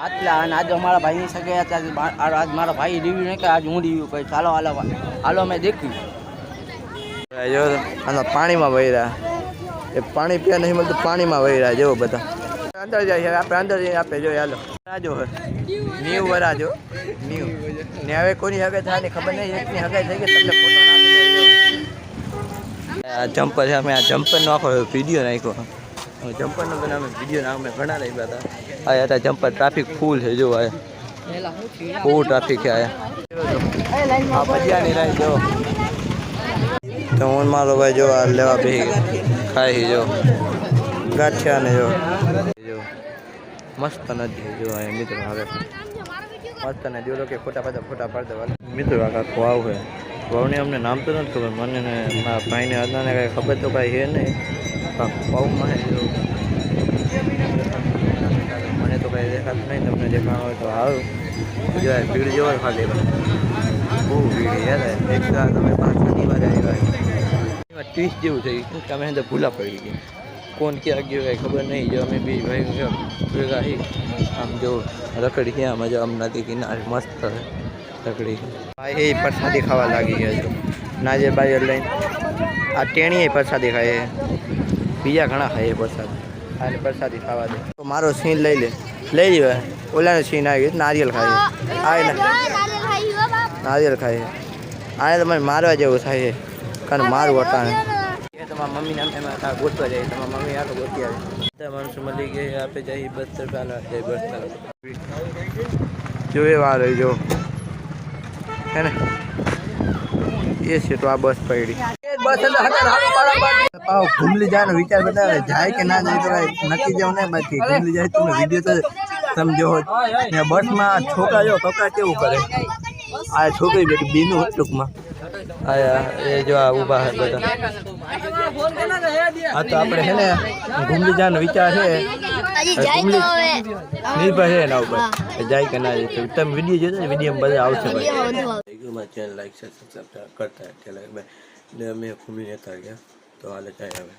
આટલા અને આજે અમારા ભાઈની સગે હતા. આજે મારા ભાઈ રિવ્યુ નહીં કે આજ હું રિવ્યુ કરી ચાલો હાલો હાલો મેં દેખ્યું જો પાણીમાં વહી એ પાણી પીવા નહીં મળતું પાણીમાં વહી રહ્યા જેવો બધા. અંદર જાય આપણે અંદર જઈને આપે. જો, હાલો. રાજો ન્યુ વરાજો. ન્યુ ને હવે કોની હગે થાય ખબર નહીં. એકની હગાઈ થઈ ગઈ તમને ફોટો આ જમ્પર છે, અમે આ જમ્પરનો આખો વીડિયો નાખ્યો. જમ્પરનો પણ અમે વીડિયો નાખ મેં ઘણા લઈ હતા. આ હતા જમ્પર ટ્રાફિક ફૂલ છે, જો આ. બહુ ટ્રાફિક છે આ. આ ભજીયાની રાહ જો. તો હું ને મારો ભાઈ, જો, આ લેવા બેસી ખાઈ જો. ગાંઠિયા ને જો. જો. મસ્ત નદી જો અહીં મિત્રો, હવે. મસ્ત નદી. ઓલો કે ખોટા પાછા ફોટા પાડી દેવા. મિત્રો, આ કાંઈક વાવ છે. વાવની અમને નામ તો નથી ખબર. મને ને મારા ભાઈને અદનાને કાંઈ ખબર તો કાંઈ છે નહીં. કાંઈક વાવમાં મને તો કાંઈ દેખાતું નહીં તમને દેખાણું હોય તો સારું જો આ ભીડ જેવા ખાલી બહુ ભીડ યાર એક તો તમે પાંચ શનિવારે આવ્યા ટ્વીસ જેવું થઈ ગયું તમે અંદર ભૂલા પડી ગયા કોણ ક્યાં ગયો કાંઈ ખબર નહીં જો અમે બી ભાઈ જો ભેગા આમ જો રખડી ક્યાં મજા આમ નદી કિનારે મસ્ત રખડી ભાઈ એ પ્રસાદી ખાવા લાગી ગયા છો નાજે બાજર લઈને આ ટેણીએ પ્રસાદી ખાય. બીજા ઘણા છે પ્રસાદ આને પ્રસાદી ખાવા દે. તો મારો સીન લઈ લે. લઈ લે ઓલાનો સીન આવી ગયો નારિયેલ ખાય છે. નારિયેલ છે. આને તમારે મારવા જેવું થાય કારણ મારું વટાણે. તમારા મમ્મીને એમાં ગોતવા જાય. તમારા મમ્મી આટલું ગોતી આવે. માણસો મળી ગઈ આપે જઈ બસ ચાલે બસ ચાલે જો એ વાર જો. હે ને? એ છે તો આ બસ પડી. બસ પાવ ઘૂમલી જાય વિચાર બતાવે જાય કે ના જાય તો ભાઈ નક્કી જાવ ને બાકી. ઘૂમલી જાય તમે વીડિયો તો સમજો ને બસમાં છોકરા જો કપડા કેવું કરે? આ છોકરી બેટી બીનું ટૂંકમાં. એ જો આ ઊભા બધા. આ તો આપણે છે ને ઘૂમલી જવાનો વિચાર છે ઘૂમલી નિર્ભર છે એના ઉપર. જાય કે ના જાય. તો તમે વીડિયો જોજો ને વીડિયો બધા આવશે ભાઈ. ચેનલ લાઈક છે સબસ્ક્રાઈબ કરતા એટલે ભાઈ અમે ઘૂમીને હતા ગયા. તો હાલે જાય હવે.